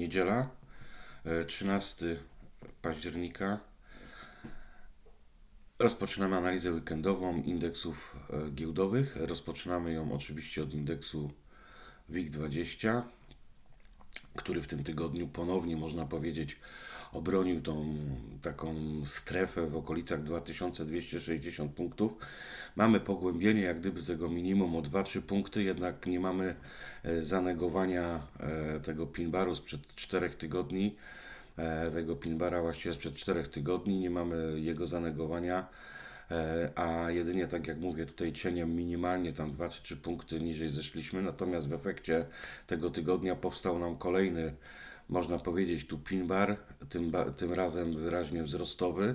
Niedziela, e, 13 października. Rozpoczynamy analizę weekendową indeksów e, giełdowych. Rozpoczynamy ją oczywiście od indeksu WIG20, który w tym tygodniu ponownie, można powiedzieć, obronił tą taką strefę w okolicach 2260 punktów. Mamy pogłębienie jak gdyby tego minimum o 2-3 punkty, jednak nie mamy e, zanegowania e, tego pinbaru sprzed 4 tygodni e, tego pinbara właściwie sprzed 4 tygodni, nie mamy jego zanegowania, a jedynie tak jak mówię tutaj cieniem minimalnie tam 2 czy 3 punkty niżej zeszliśmy, natomiast w efekcie tego tygodnia powstał nam kolejny, można powiedzieć tu pinbar, tym, ba- tym razem wyraźnie wzrostowy.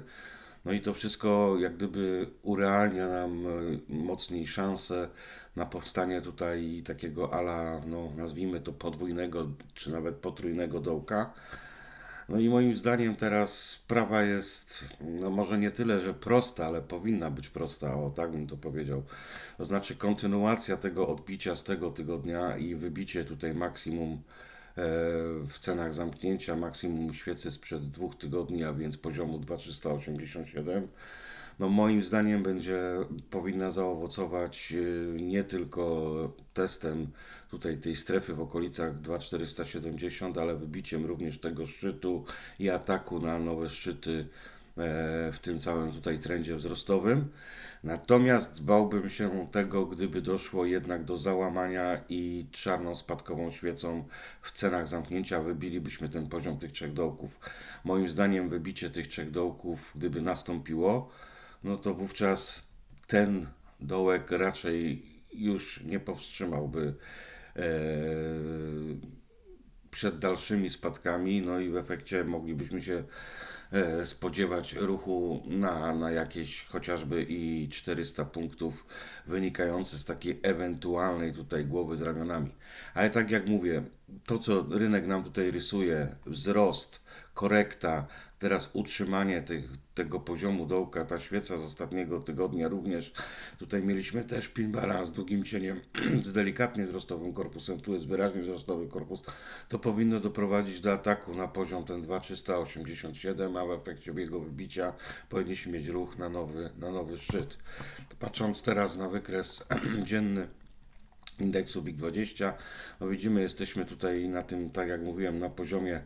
No i to wszystko jak gdyby urealnia nam e, mocniej szansę na powstanie tutaj takiego ala, no nazwijmy to podwójnego czy nawet potrójnego dołka. No i moim zdaniem teraz sprawa jest, no może nie tyle, że prosta, ale powinna być prosta, o tak bym to powiedział. To znaczy kontynuacja tego odbicia z tego tygodnia i wybicie tutaj maksimum e, w cenach zamknięcia, maksimum świecy sprzed dwóch tygodni, a więc poziomu 2387. No moim zdaniem będzie, powinna zaowocować e, nie tylko testem tutaj tej strefy w okolicach 2470, ale wybiciem również tego szczytu i ataku na nowe szczyty e, w tym całym tutaj trendzie wzrostowym. Natomiast bałbym się tego, gdyby doszło jednak do załamania i czarną spadkową świecą w cenach zamknięcia wybilibyśmy ten poziom tych trzech dołków. Moim zdaniem wybicie tych trzech dołków, gdyby nastąpiło, no to wówczas ten dołek raczej już nie powstrzymałby e, przed dalszymi spadkami, no i w efekcie moglibyśmy się e, spodziewać ruchu na, na jakieś chociażby i 400 punktów wynikające z takiej ewentualnej tutaj głowy z ramionami. Ale tak jak mówię, to co rynek nam tutaj rysuje, wzrost, korekta, teraz utrzymanie tych, tego poziomu dołka, ta świeca z ostatniego tygodnia również. Tutaj mieliśmy też pinbara z długim cieniem, z delikatnie wzrostowym korpusem, tu jest wyraźnie wzrostowy korpus. To powinno doprowadzić do ataku na poziom ten 2387, a w efekcie jego wybicia powinniśmy mieć ruch na nowy, na nowy szczyt. Patrząc teraz na wykres dzienny, indeksu WIG20. No widzimy, jesteśmy tutaj na tym, tak jak mówiłem, na poziomie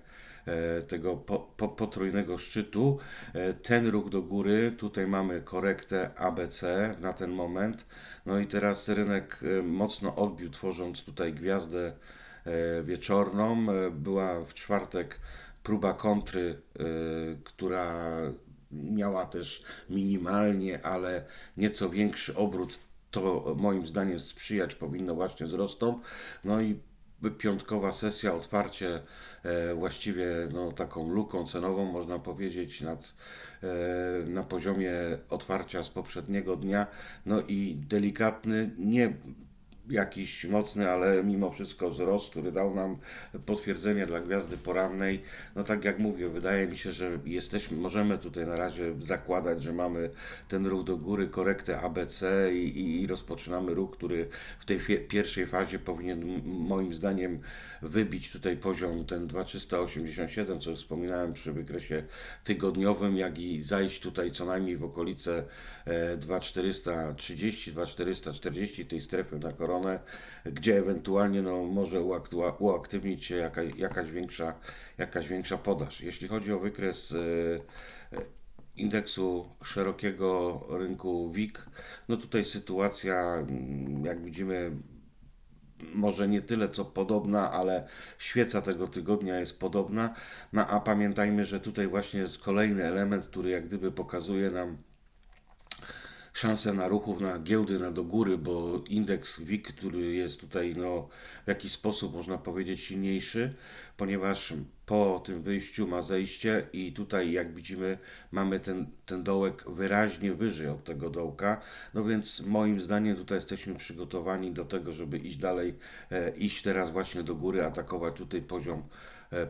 tego po, po, potrójnego szczytu. E, Ten ruch do góry, tutaj mamy korektę ABC na ten moment. No i teraz rynek e, mocno odbił, tworząc tutaj gwiazdę e, wieczorną. E, Była w czwartek próba kontry, e, która miała też minimalnie, ale nieco większy obrót to moim zdaniem sprzyjać powinno właśnie wzrostom. No i piątkowa sesja, otwarcie e, właściwie no, taką luką cenową, można powiedzieć, nad, e, na poziomie otwarcia z poprzedniego dnia. No i delikatny, nie jakiś mocny, ale mimo wszystko wzrost, który dał nam potwierdzenie dla gwiazdy porannej. No tak jak mówię, wydaje mi się, że jesteśmy, możemy tutaj na razie zakładać, że mamy ten ruch do góry, korektę ABC i, i, i rozpoczynamy ruch, który w tej pierwszej fazie powinien moim zdaniem wybić tutaj poziom ten 2387, co wspominałem przy wykresie tygodniowym, jak i zajść tutaj co najmniej w okolice e, 2430, 2440 tej strefy na koronę, gdzie ewentualnie no, może uaktywnić się jaka, jakaś, większa, jakaś większa podaż. Jeśli chodzi o wykres e, e, indeksu szerokiego rynku WIG, no tutaj sytuacja, mm, jak widzimy, może nie tyle co podobna, ale świeca tego tygodnia jest podobna. No a pamiętajmy, że tutaj właśnie jest kolejny element, który jak gdyby pokazuje nam szansę na ruchów na giełdy, na do góry, bo indeks WIG, który jest tutaj no, w jakiś sposób można powiedzieć silniejszy, ponieważ po tym wyjściu ma zejście i tutaj jak widzimy mamy ten, ten dołek wyraźnie wyżej od tego dołka, no więc moim zdaniem tutaj jesteśmy przygotowani do tego, żeby iść dalej, e, iść teraz właśnie do góry, atakować tutaj poziom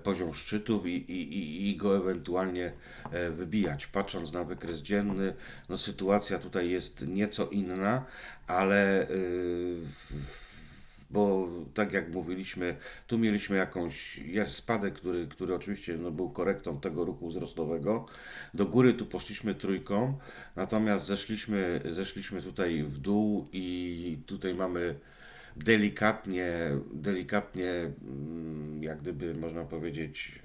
poziom szczytów i, i, i- go ewentualnie e, wybijać. Patrząc na wykres dzienny, no sytuacja tutaj jest nieco inna, ale w- bo tak jak mówiliśmy, tu mieliśmy jakąś jest spadek, który, który oczywiście no, był korektą tego ruchu wzrostowego. Do góry tu poszliśmy trójką, natomiast zeszliśmy, zeszliśmy tutaj w dół i tutaj mamy delikatnie, delikatnie, mm, jak gdyby można powiedzieć,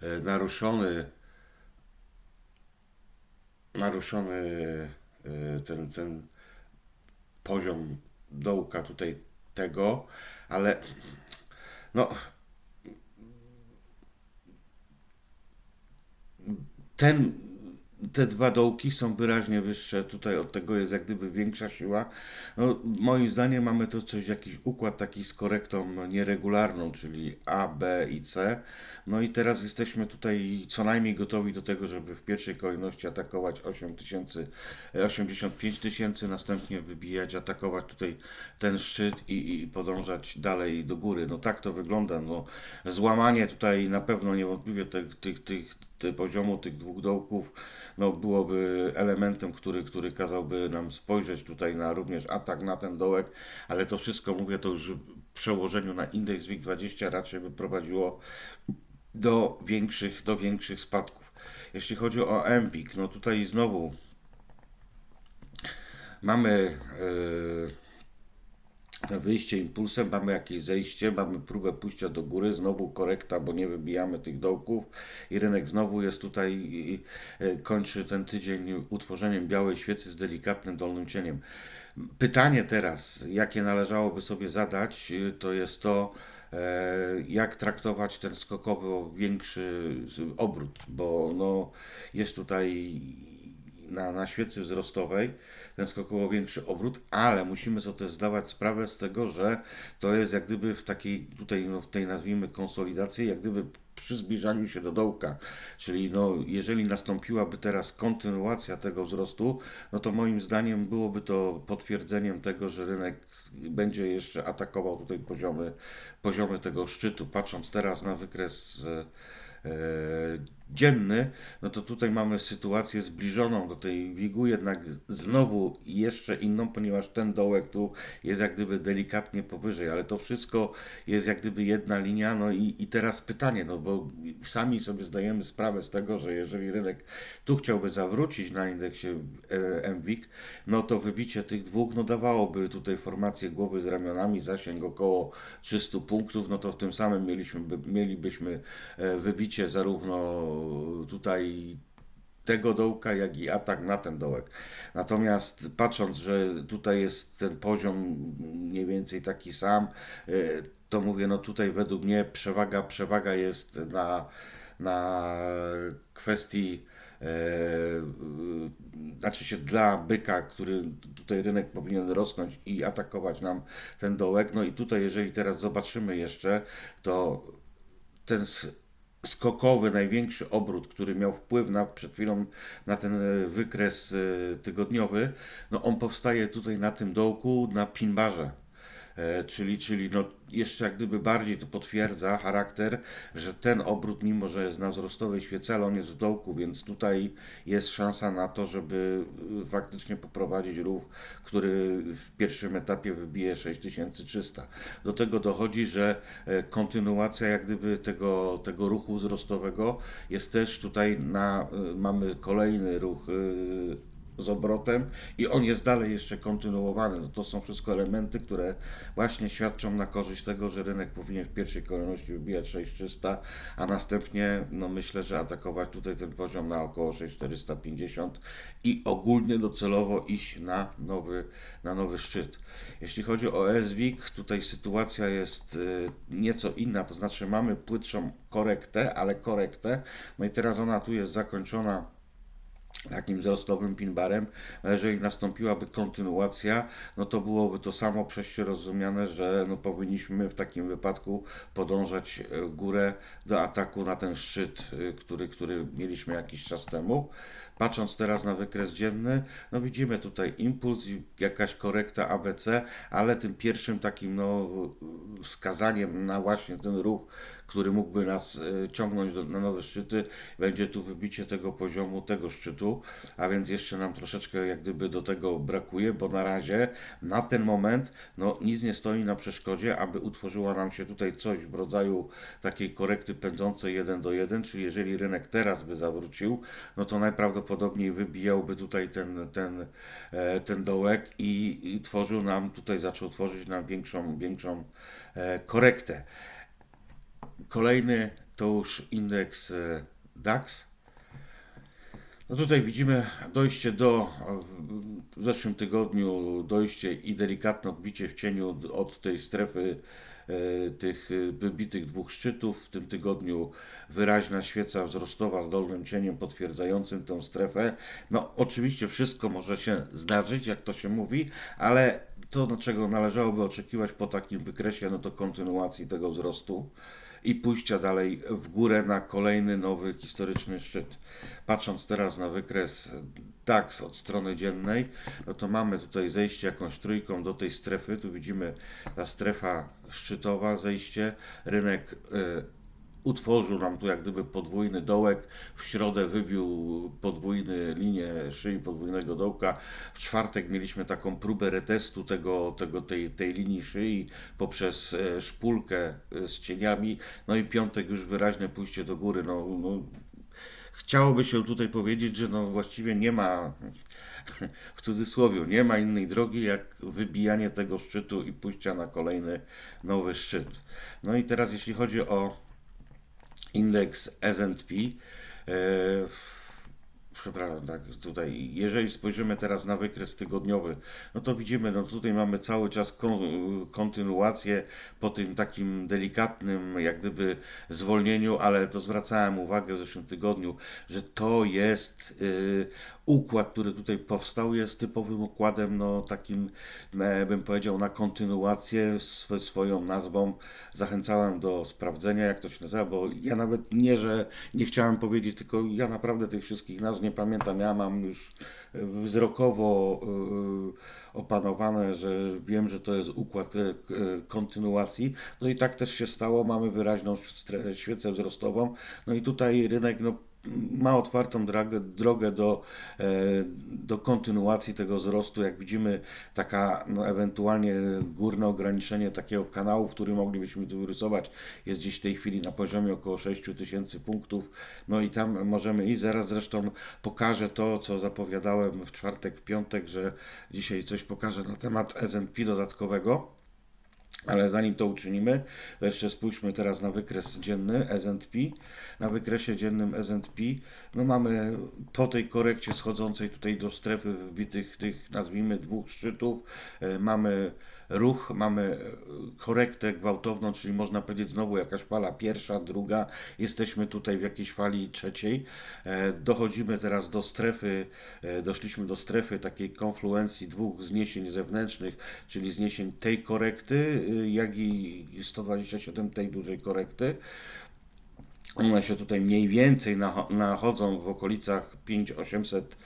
e, naruszony, naruszony e, ten, ten poziom dołka tutaj tego, ale no ten, te dwa dołki są wyraźnie wyższe, tutaj od tego jest jak gdyby większa siła. No, moim zdaniem mamy tu coś, jakiś układ taki z korektą no, nieregularną, czyli A, B i C. No i teraz jesteśmy tutaj co najmniej gotowi do tego, żeby w pierwszej kolejności atakować 8 tysięcy, e, 85 tysięcy, następnie wybijać, atakować tutaj ten szczyt i, i podążać dalej do góry. No tak to wygląda. No, złamanie tutaj na pewno niewątpliwie tych, tych, tych poziomu tych dwóch dołków no, byłoby elementem, który, który kazałby nam spojrzeć tutaj na również atak na ten dołek, ale to wszystko, mówię, to już w przełożeniu na indeks WIG20 raczej by prowadziło do większych, do większych spadków. Jeśli chodzi o MWIG, no tutaj znowu mamy yy, wyjście impulsem, mamy jakieś zejście, mamy próbę pójścia do góry, znowu korekta, bo nie wybijamy tych dołków i rynek znowu jest tutaj, i, e, kończy ten tydzień utworzeniem białej świecy z delikatnym dolnym cieniem. Pytanie teraz, jakie należałoby sobie zadać, y, to jest to, e, jak traktować ten skokowy o większy obrót, bo no, jest tutaj na, na świecy wzrostowej ten skokowo większy obrót, ale musimy sobie też zdawać sprawę z tego, że to jest jak gdyby w takiej tutaj, no, w tej nazwijmy konsolidacji, jak gdyby przy zbliżaniu się do dołka, czyli no, jeżeli nastąpiłaby teraz kontynuacja tego wzrostu, no to moim zdaniem byłoby to potwierdzeniem tego, że rynek będzie jeszcze atakował tutaj poziomy, poziomy tego szczytu. Patrząc teraz na wykres e, dzienny, no to tutaj mamy sytuację zbliżoną do tej wigu, jednak znowu jeszcze inną, ponieważ ten dołek tu jest jak gdyby delikatnie powyżej, ale to wszystko jest jak gdyby jedna linia, no i, i teraz pytanie, no bo sami sobie zdajemy sprawę z tego, że jeżeli rynek tu chciałby zawrócić na indeksie e, MWIG, no to wybicie tych dwóch, no dawałoby tutaj formację głowy z ramionami, zasięg około 300 punktów, no to w tym samym mieliśmy, mielibyśmy e, wybicie zarówno tutaj tego dołka, jak i atak na ten dołek. Natomiast patrząc, że tutaj jest ten poziom mniej więcej taki sam, e, to mówię, no tutaj według mnie przewaga, przewaga jest na, na kwestii e, znaczy się dla byka, który tutaj rynek powinien rosnąć i atakować nam ten dołek. No i tutaj, jeżeli teraz zobaczymy jeszcze, to ten skokowy, największy obrót, który miał wpływ na, przed chwilą na ten e, wykres e, tygodniowy, no on powstaje tutaj na tym dołku, na pinbarze. E, Czyli, czyli no jeszcze jak gdyby bardziej to potwierdza charakter, że ten obrót, mimo że jest na wzrostowej świece, ale on jest w dołku, więc tutaj jest szansa na to, żeby y, faktycznie poprowadzić ruch, który w pierwszym etapie wybije 6300. Do tego dochodzi, że e, kontynuacja jak gdyby tego, tego ruchu wzrostowego jest też tutaj na, y, mamy kolejny ruch y, z obrotem i on jest dalej jeszcze kontynuowany. No to są wszystko elementy, które właśnie świadczą na korzyść tego, że rynek powinien w pierwszej kolejności wybijać 6300, a następnie no myślę, że atakować tutaj ten poziom na około 6450 i ogólnie docelowo iść na nowy, na nowy szczyt. Jeśli chodzi o SWIG, tutaj sytuacja jest y, nieco inna, to znaczy mamy płytszą korektę, ale korektę, no i teraz ona tu jest zakończona takim wzrostowym pinbarem, jeżeli nastąpiłaby kontynuacja, no to byłoby to samo przejście rozumiane, że no powinniśmy w takim wypadku podążać e, górę do ataku na ten szczyt, e, który, który mieliśmy jakiś czas temu. Patrząc teraz na wykres dzienny, no widzimy tutaj impuls i jakaś korekta ABC, ale tym pierwszym takim no, wskazaniem na właśnie ten ruch, który mógłby nas e, ciągnąć do, na nowe szczyty, będzie tu wybicie tego poziomu, tego szczytu. a więc jeszcze nam troszeczkę jak gdyby do tego brakuje, bo na razie na ten moment no, nic nie stoi na przeszkodzie, aby utworzyła nam się tutaj coś w rodzaju takiej korekty pędzącej 1 do 1, czyli jeżeli rynek teraz by zawrócił, no to najprawdopodobniej wybijałby tutaj ten, ten, e, ten dołek i, i tworzył nam, tutaj zaczął tworzyć nam większą, większą e, korektę. Kolejny to już indeks e, DAX. No tutaj widzimy dojście do, w zeszłym tygodniu dojście i delikatne odbicie w cieniu od tej strefy e, tych e, wybitych dwóch szczytów. W tym tygodniu wyraźna świeca wzrostowa z dolnym cieniem potwierdzającym tę strefę. No oczywiście wszystko może się zdarzyć, jak to się mówi, ale to, czego należałoby oczekiwać po takim wykresie, no to kontynuacji tego wzrostu i pójścia dalej w górę na kolejny nowy historyczny szczyt. Patrząc teraz na wykres DAX od strony dziennej, no to mamy tutaj zejście jakąś trójką do tej strefy. Tu widzimy ta strefa szczytowa, zejście, rynek y, utworzył nam tu jak gdyby podwójny dołek, w środę wybił podwójny linię szyi podwójnego dołka, w czwartek mieliśmy taką próbę retestu tego, tego, tej, tej linii szyi poprzez e, szpulkę e, z cieniami, no i piątek już wyraźne pójście do góry, no, no chciałoby się tutaj powiedzieć, że no właściwie nie ma, w cudzysłowie, nie ma innej drogi jak wybijanie tego szczytu i pójścia na kolejny nowy szczyt. No i teraz jeśli chodzi o indeks S&P. E, przepraszam, tak, tutaj, jeżeli spojrzymy teraz na wykres tygodniowy, no to widzimy, no tutaj mamy cały czas kon, kontynuację po tym takim delikatnym, jak gdyby zwolnieniu, ale to zwracałem uwagę w zeszłym tygodniu, że to jest y, układ, który tutaj powstał, jest typowym układem, no takim, e, bym powiedział, na kontynuację sw swoją nazwą. Zachęcałem do sprawdzenia, jak to się nazywa, bo ja nawet nie, że nie chciałem powiedzieć, tylko ja naprawdę tych wszystkich nazw nie pamiętam. Ja mam już wzrokowo yy, opanowane, że wiem, że to jest układ yy, kontynuacji. No i tak też się stało. Mamy wyraźną świecę wzrostową. No i tutaj rynek, no ma otwartą drogę, drogę do, e, do kontynuacji tego wzrostu. Jak widzimy, taka no, ewentualnie górne ograniczenie takiego kanału, który moglibyśmy tu rysować, jest gdzieś w tej chwili na poziomie około 6000 punktów. No i tam możemy i zaraz zresztą pokażę to, co zapowiadałem w czwartek, w piątek, że dzisiaj coś pokażę na temat S&P dodatkowego. Ale zanim to uczynimy, to jeszcze spójrzmy teraz na wykres dzienny S&P. Na wykresie dziennym S&P no mamy po tej korekcie schodzącej tutaj do strefy wbitych tych nazwijmy dwóch szczytów, e, mamy ruch, mamy e, korektę gwałtowną, czyli można powiedzieć znowu jakaś fala pierwsza, druga, jesteśmy tutaj w jakiejś fali trzeciej. E, dochodzimy teraz do strefy, e, doszliśmy do strefy takiej konfluencji dwóch zniesień zewnętrznych, czyli zniesień tej korekty, jak i 127 tej dużej korekty. One się tutaj mniej więcej nachodzą w okolicach 5800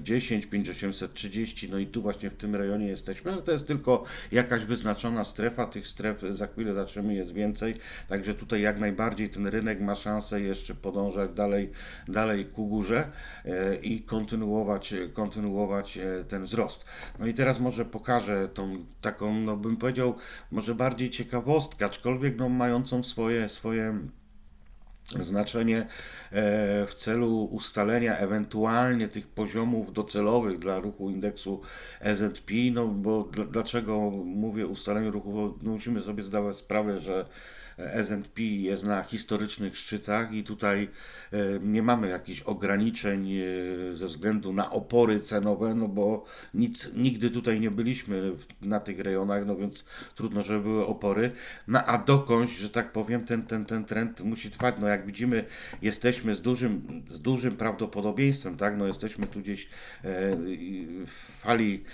10, 5830, no i tu właśnie w tym rejonie jesteśmy, ale to jest tylko jakaś wyznaczona strefa, tych stref za chwilę zaczniemy jest więcej, także tutaj jak najbardziej ten rynek ma szansę jeszcze podążać dalej, dalej ku górze e, i kontynuować, kontynuować e, ten wzrost. No i teraz może pokażę tą taką, no bym powiedział, może bardziej ciekawostkę, aczkolwiek no mającą swoje, swoje znaczenie e, w celu ustalenia ewentualnie tych poziomów docelowych dla ruchu indeksu S&P, no bo dlaczego mówię ustaleniu ruchu, bo musimy sobie zdawać sprawę, że S&P jest na historycznych szczytach i tutaj e, nie mamy jakichś ograniczeń e, ze względu na opory cenowe, no bo nic, nigdy tutaj nie byliśmy na tych rejonach, no więc trudno, żeby były opory. No a dokądś, że tak powiem, ten, ten, ten trend musi trwać. No jak widzimy, jesteśmy z dużym, z dużym prawdopodobieństwem, tak, no jesteśmy tu gdzieś e, w fali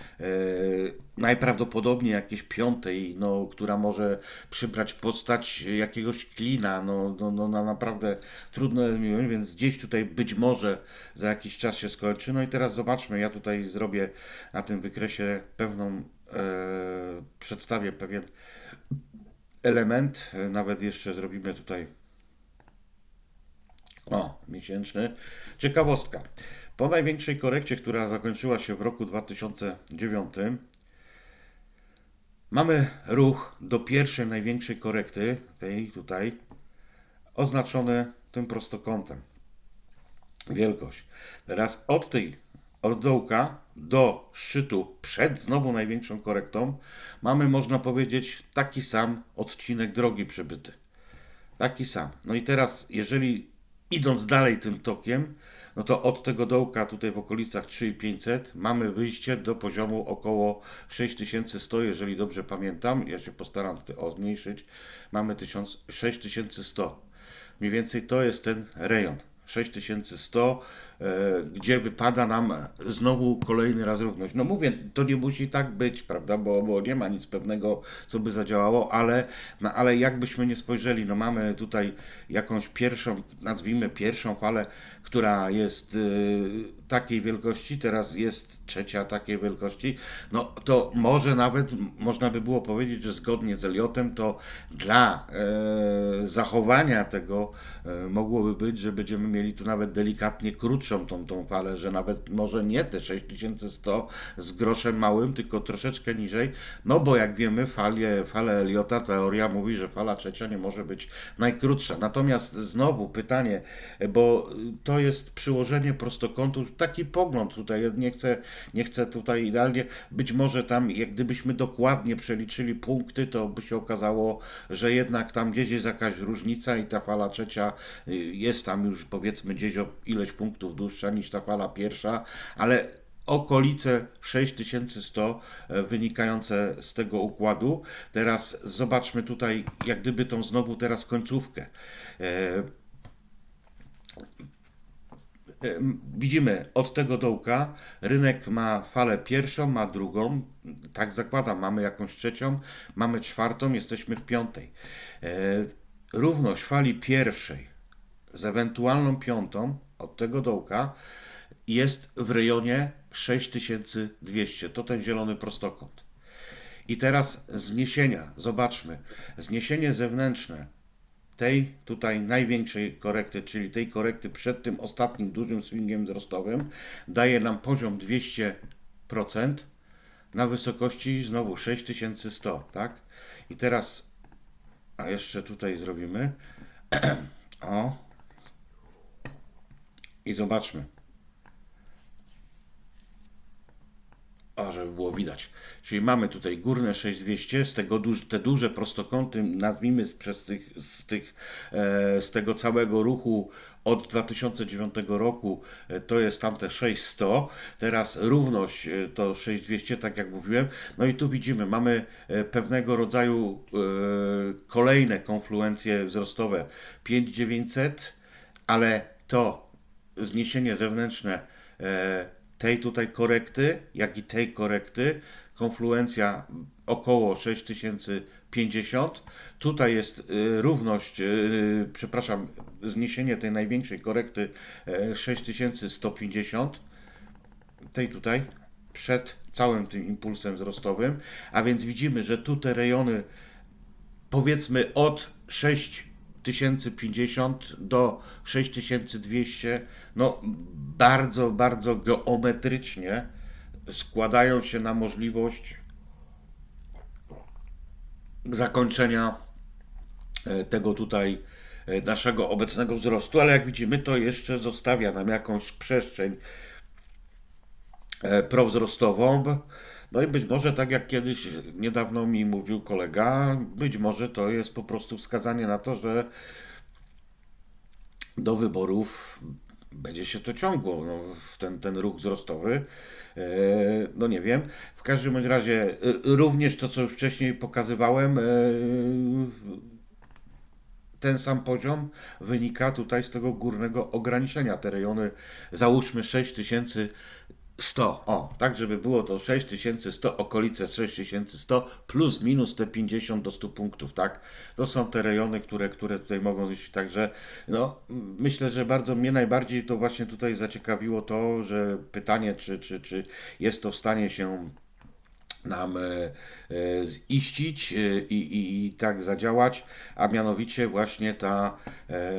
najprawdopodobniej jakiejś piątej, no, która może przybrać postać jakiegoś klina, no, no, no, no naprawdę trudno jest mi, więc gdzieś tutaj być może za jakiś czas się skończy. No i teraz zobaczmy, ja tutaj zrobię na tym wykresie pewną, e, przedstawię pewien element, nawet jeszcze zrobimy tutaj O, miesięczny. Ciekawostka. Po największej korekcie, która zakończyła się w roku 2009, mamy ruch do pierwszej największej korekty, tej tutaj, oznaczony tym prostokątem. Wielkość. Teraz od tej, od dołka do szczytu, przed znowu największą korektą, mamy, można powiedzieć, taki sam odcinek drogi przebyty. Taki sam. No i teraz, jeżeli idąc dalej tym tokiem, no to od tego dołka tutaj w okolicach 3500 mamy wyjście do poziomu około 6100, jeżeli dobrze pamiętam. Ja się postaram tutaj zmniejszyć. Mamy 1000 6100. Mniej więcej to jest ten rejon. 6100, e, gdzie wypada nam znowu kolejny raz równość. No mówię, to nie musi tak być, prawda, bo, bo nie ma nic pewnego, co by zadziałało, ale, no, ale jakbyśmy nie spojrzeli, no mamy tutaj jakąś pierwszą, nazwijmy pierwszą falę, która jest y, takiej wielkości, teraz jest trzecia takiej wielkości, no to może nawet można by było powiedzieć, że zgodnie z Eliotem to dla e, zachowania tego e, mogłoby być, że będziemy mieli tu nawet delikatnie krótszą tą, tą falę, że nawet może nie te 6100 z groszem małym, tylko troszeczkę niżej, no bo jak wiemy, fale, fale Eliota, teoria mówi, że fala trzecia nie może być najkrótsza. Natomiast znowu pytanie, bo to jest przyłożenie prostokątu, taki pogląd tutaj, nie chcę, nie chcę tutaj idealnie, być może tam, jak gdybyśmy dokładnie przeliczyli punkty, to by się okazało, że jednak tam gdzieś jest jakaś różnica i ta fala trzecia y, jest tam już powiedzmy gdzieś o ileś punktów dłuższa niż ta fala pierwsza, ale okolice 6100 e, wynikające z tego układu. Teraz zobaczmy tutaj, jak gdyby tą znowu teraz końcówkę. Widzimy od tego dołka, rynek ma falę pierwszą, ma drugą, tak zakładam, mamy jakąś trzecią, mamy czwartą, jesteśmy w piątej. E, równość fali pierwszej z ewentualną piątą od tego dołka jest w rejonie 6200. To ten zielony prostokąt. I teraz zniesienia. Zobaczmy. Zniesienie zewnętrzne tej tutaj największej korekty, czyli tej korekty przed tym ostatnim dużym swingiem wzrostowym, daje nam poziom 200% na wysokości znowu 6100, tak? I teraz, a jeszcze tutaj zrobimy, o, i zobaczmy. A, żeby było widać. Czyli mamy tutaj górne 6200, z tego duż, te duże prostokąty, nazwijmy przez tych, z, tych, e, z tego całego ruchu od 2009 roku, e, to jest tamte 6100, teraz równość e, to 6200, tak jak mówiłem. No i tu widzimy, mamy e, pewnego rodzaju e, kolejne konfluencje wzrostowe 5900, ale to zniesienie zewnętrzne e, tej tutaj korekty, jak i tej korekty, konfluencja około 6050. Tutaj jest y, równość, y, przepraszam, zniesienie tej największej korekty 6150. Tej tutaj przed całym tym impulsem wzrostowym, a więc widzimy, że tu te rejony powiedzmy od 6 1050 do 6200, no bardzo, bardzo geometrycznie składają się na możliwość zakończenia e, tego tutaj e, naszego obecnego wzrostu, ale jak widzimy, to jeszcze zostawia nam jakąś przestrzeń e, prowzrostową. No i być może, tak jak kiedyś niedawno mi mówił kolega, być może to jest po prostu wskazanie na to, że do wyborów będzie się to ciągło, no, ten, ten ruch wzrostowy. E, no nie wiem. W każdym razie e, również to, co już wcześniej pokazywałem, e, ten sam poziom wynika tutaj z tego górnego ograniczenia. Te rejony, załóżmy 6000 100, o, tak żeby było to 6100, okolice 6100, plus minus te 50 do 100 punktów, tak? To są te rejony, które, które tutaj mogą być, także no, myślę, że bardzo mnie najbardziej to właśnie tutaj zaciekawiło to, że pytanie, czy, czy, czy jest to w stanie się nam e, e, ziścić e, i, i, i tak zadziałać, a mianowicie właśnie ta e,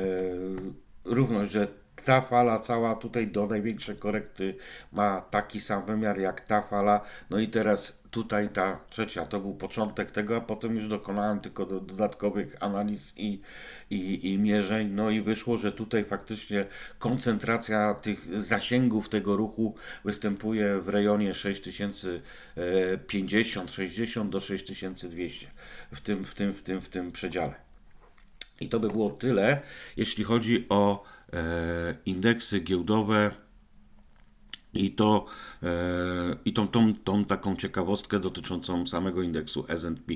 równość, że ta fala cała tutaj do największej korekty ma taki sam wymiar jak ta fala. No i teraz tutaj ta trzecia to był początek tego, a potem już dokonałem tylko do, dodatkowych analiz i, i, i mierzeń. No i wyszło, że tutaj faktycznie koncentracja tych zasięgów tego ruchu występuje w rejonie 6050, 60 do 6200 w tym, w tym, w tym, w tym przedziale. I to by było tyle, jeśli chodzi o indeksy giełdowe i to e, i tą, tą, tą taką ciekawostkę dotyczącą samego indeksu S&P.